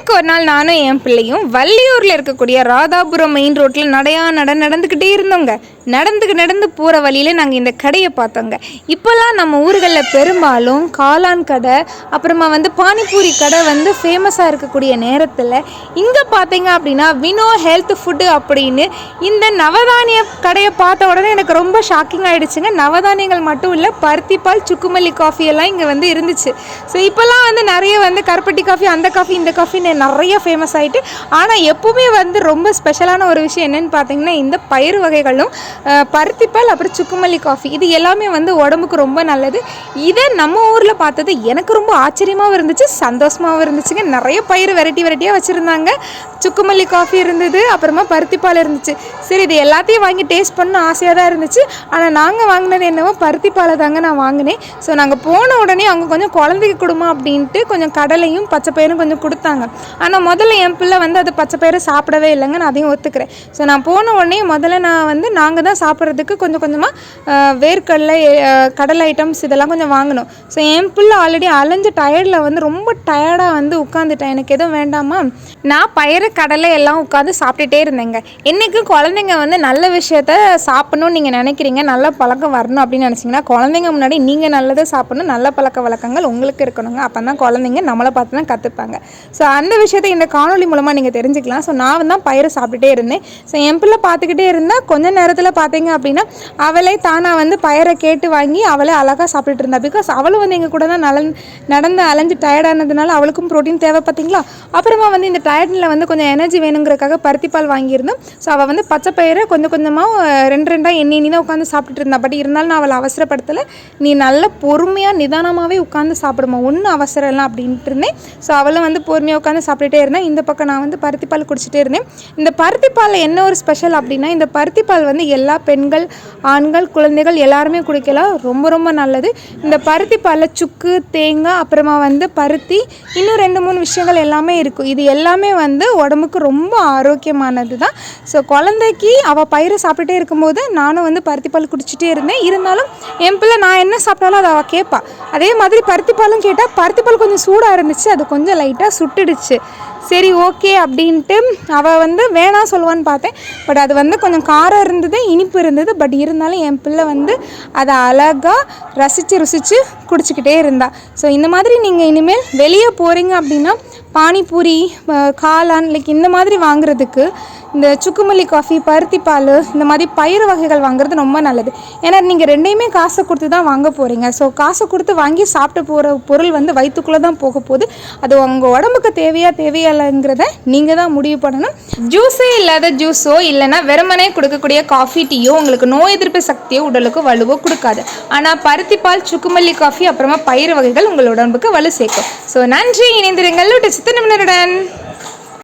அன்னைக்கு ஒரு நாள் நானும் என் பிள்ளையும் வள்ளியூரில் இருக்கக்கூடிய ராதாபுரம் மெயின் ரோட்டில் நடையா நட நடந்துக்கிட்டே இருந்தோங்க. நடந்துக்கு நடந்து போகிற வழியில் நாங்கள் இந்த கடையை பார்த்தோங்க. இப்போல்லாம் நம்ம ஊர்களில் பெரும்பாலும் காளான் கடை அப்புறமா வந்து பானிபூரி கடை வந்து ஃபேமஸாக இருக்கக்கூடிய நேரத்தில் இங்கே பார்த்தீங்க அப்படின்னா வினோ ஹெல்த் ஃபுட்டு அப்படின்னு இந்த நவதானிய கடையை பார்த்த உடனே எனக்கு ரொம்ப ஷாக்கிங் ஆகிடுச்சுங்க நவதானியங்கள் மட்டும் இல்லை பருத்தி பால் சுக்குமல்லி காஃபி எல்லாம் இங்கே வந்து இருந்துச்சு. ஸோ இப்போல்லாம் வந்து நிறைய வந்து கருப்பட்டி காஃபி அந்த காஃபி இந்த காஃபின்னு நிறைய ஃபேமஸ் ஆகிட்டு ஆனால் எப்போவுமே வந்து ரொம்ப ஸ்பெஷலான ஒரு விஷயம் என்னென்னு பார்த்தீங்கன்னா இந்த பயிர் வகைகளும் பருத்திப்பால் அப்புறம் சுக்குமல்லி காஃபி இது எல்லாமே வந்து உடம்புக்கு ரொம்ப நல்லது. இதை நம்ம ஊரில் பார்த்தது எனக்கு ரொம்ப ஆச்சரியமாகவும் இருந்துச்சு சந்தோஷமாகவும் இருந்துச்சுங்க. நிறைய பயிர் வெரைட்டி வெரைட்டியாக வச்சுருந்தாங்க. சுக்குமல்லி காஃபி இருந்தது அப்புறமா பருத்திப்பால் இருந்துச்சு. சரி இது எல்லாத்தையும் வாங்கி டேஸ்ட் பண்ண ஆசையாக தான் இருந்துச்சு. ஆனால் நாங்கள் வாங்கினது என்னவோ பருத்திப்பாலை தாங்க நான் வாங்கினேன். ஸோ நாங்கள் போன உடனே அவங்க கொஞ்சம் குழந்தைக்கு கொடுமா அப்படின்ட்டு கொஞ்சம் கடலையும் பச்சை பயிரும் கொஞ்சம் கொடுத்தாங்க. ஆனால் முதல்ல என் பிள்ளை வந்து அது பச்சை பயிரை சாப்பிடவே இல்லைங்க நான் அதையும் ஒத்துக்கிறேன். ஸோ நான் போன உடனே முதல்ல நான் வந்து நாங்கள் தான் சாப்பிட்றதுக்கு கொஞ்சம் கொஞ்சமாக வேர்க்கடலை கடல் கடலை ஐட்டம்ஸ் இதெல்லாம் கொஞ்சம் வாங்கணும். ஸோ என் பிள்ளை ஆல்ரெடி அலைஞ்ச டயர்டில் வந்து ரொம்ப டயர்டாக வந்து உட்காந்துட்டேன் எனக்கு எதுவும் வேண்டாமா? நான் பயிறு கடலை எல்லாம் உட்காந்து சாப்பிட்டுட்டே இருந்தேங்க. என்றைக்கும் குழந்தைங்க வந்து நல்ல விஷயத்த சாப்பிடணும்னு நீங்கள் நினைக்கிறீங்க. நல்ல பழக்கம் வரணும் அப்படின்னு நினச்சிங்கன்னா குழந்தைங்க முன்னாடி நீங்கள் நல்லதை சாப்பிடணும். நல்ல பழக்க வழக்கங்கள் உங்களுக்கு இருக்கணுங்க. அப்போ தான் குழந்தைங்க நம்மளை பார்த்து தான் கற்றுப்பாங்க ஸோ அந்த விஷயத்தை இந்த காணொளி மூலமாக நீங்கள் தெரிஞ்சுக்கலாம். ஸோ நான் தான் பயிரை சாப்பிட்டுட்டே இருந்தேன். ஸோ என் பிள்ளை பார்த்துக்கிட்டே இருந்தால் கொஞ்சம் நேரத்தில் பார்த்தீங்க அப்படின்னா அவளே தானாக வந்து பயிரை கேட்டு வாங்கி அவளே அழகாக சாப்பிட்டுட்டு இருந்தா. பிகாஸ் அவளும் வந்து எங்கள் கூட தான் நலன் நடந்து அலைஞ்சு டயர்டானதுனால அவளுக்கும் ப்ரோட்டீன் தேவை பார்த்தீங்களா அப்புறமா வந்து இந்த டயர்டில் வந்து கொஞ்சம் எனர்ஜி வேணுங்கிறக்காக பருத்திப்பால் வாங்கியிருந்தோம். ஸோ அவள் வந்து பச்சை பயிரை கொஞ்சம் கொஞ்சமாக ரெண்டு ரெண்டாக எண்ணி எண்ணி தான் உட்காந்து சாப்பிட்டுட்டு இருந்தா. பட் இருந்தாலும் நான் அவளை அவசரப்படுத்தலை. நீ நல்ல பொறுமையாக நிதானமாகவே உட்காந்து சாப்பிடுமா. ஒன்றும் அவசரம் இல்லை அப்படின்ட்டு இருந்தேன். ஸோ அவளும் வந்து பொறுமையாக உட்காந்து சாப்பிட்டுட்டே இருந்தேன் இந்த பக்கம் நான் வந்து பருத்திப்பால் குடிச்சிட்டே இருந்தேன். இந்த பருத்திப்பாலில் என்ன ஒரு ஸ்பெஷல் அப்படின்னா இந்த பருத்திப்பால் வந்து எல்லா பெண்கள் ஆண்கள் குழந்தைகள் எல்லாருமே குடிக்கலாம். ரொம்ப ரொம்ப நல்லது. இந்த பருத்திப்பாலில் சுக்கு தேங்காய் அப்புறமா வந்து பருத்தி இன்னும் ரெண்டு மூணு விஷயங்கள் எல்லாமே இருக்கும். இது எல்லாமே வந்து உடம்புக்கு ரொம்ப ஆரோக்கியமானது தான். ஸோ குழந்தைக்கு அவள் பயிரை சாப்பிட்டுட்டே இருக்கும்போது நானும் வந்து பருத்திப்பால் குடிச்சிட்டே இருந்தேன். இருந்தாலும் என் பிள்ளை நான் என்ன சாப்பிட்டாலும் அதை அவள் கேட்பா. அதே மாதிரி பருத்திப்பாலும் கேட்டால் பருத்திப்பால் கொஞ்சம் சூடாக இருந்துச்சு. அது கொஞ்சம் லைட்டாக சுட்டுடுச்சு. சரி ஓகே அப்படின்ட்டு அவள் வந்து வேணாம் சொல்லுவான்னு பார்த்தேன். பட் அது வந்து கொஞ்சம் காரம் இருந்தது இனிப்பு இருந்தது. பட் இருந்தாலும் என் பிள்ளை வந்து அதை அழகாக ரசித்து ருசித்து குடிச்சிக்கிட்டே இருந்தா. ஸோ இந்த மாதிரி நீங்கள் இனிமேல் வெளியே போகிறீங்க அப்படின்னா பானிபூரி காளான் லைக் இந்த மாதிரி வாங்குறதுக்கு இந்த சுக்குமல்லி காஃபி பருத்தி பால் இந்த மாதிரி பயிறு வகைகள் வாங்குறது ரொம்ப நல்லது. ஏன்னா நீங்கள் ரெண்டையுமே காசை கொடுத்து தான் வாங்க போகிறீங்க ஸோ காசை கொடுத்து வாங்கி சாப்பிட்டு போகிற பொருள் வந்து வயிற்றுக்குள்ளே தான் போக போகுது. அது உங்கள் உடம்புக்கு தேவையா தேவையில்லைங்கிறத நீங்கள் தான் முடிவு பண்ணணும். ஜூஸே இல்லாத ஜூஸோ இல்லைன்னா வெறுமனே கொடுக்கக்கூடிய காஃபி டீயோ உங்களுக்கு நோய் எதிர்ப்பு சக்தியோ உடலுக்கு வலுவோ கொடுக்காது. ஆனால் பருத்தி பால் சுக்குமல்லி காஃபி அப்புறமா பயிறு வகைகள் உங்கள் உடம்புக்கு வலு சேர்க்கும். ஸோ நன்றி இணைந்திருங்கள். சித்த நிபுணருடன்